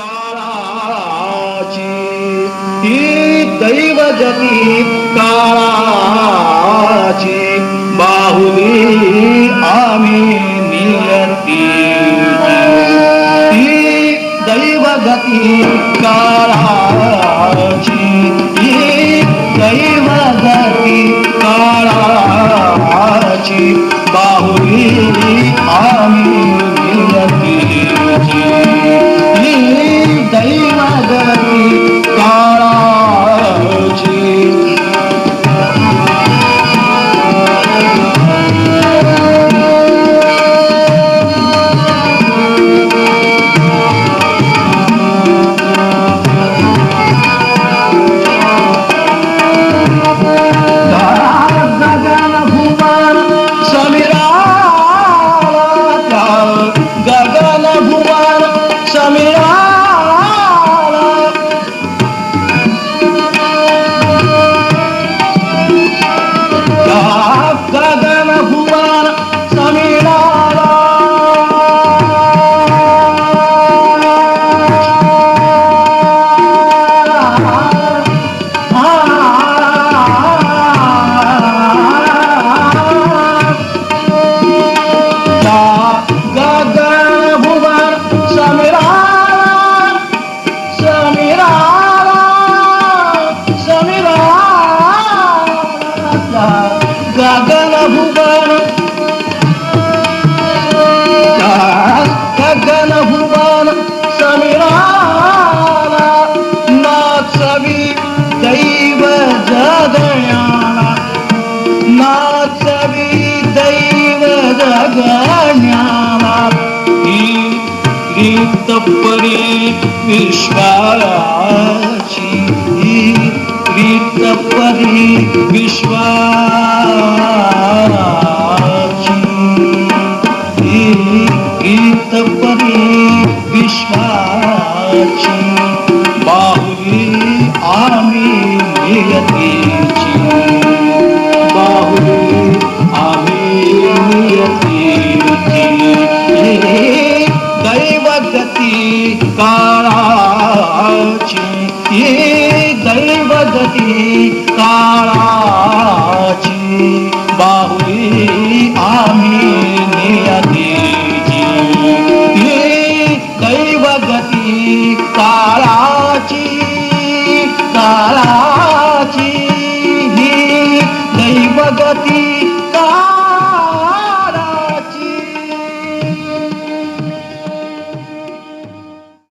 काळाची दैव दैवगती काळाची बाहुली आम्ही नियती. ही दैवगती काळाची ही दैवगती काळाची बाहुली आम्ही गगन भुवन गगन भुवन समिराला नाचवी दैव जगण्याला. नाचवी दैव जगण्याला. ही रीतपरी विश्वाची ही रीतपरी विश्वाची. ही रीतपरी विश्वाची. बाहुली आम्ही नियतीची. बाहुली आम्ही नियतीची. दैवगती काळाची. प्रगती काळाची बाहुली आम्ही नियती.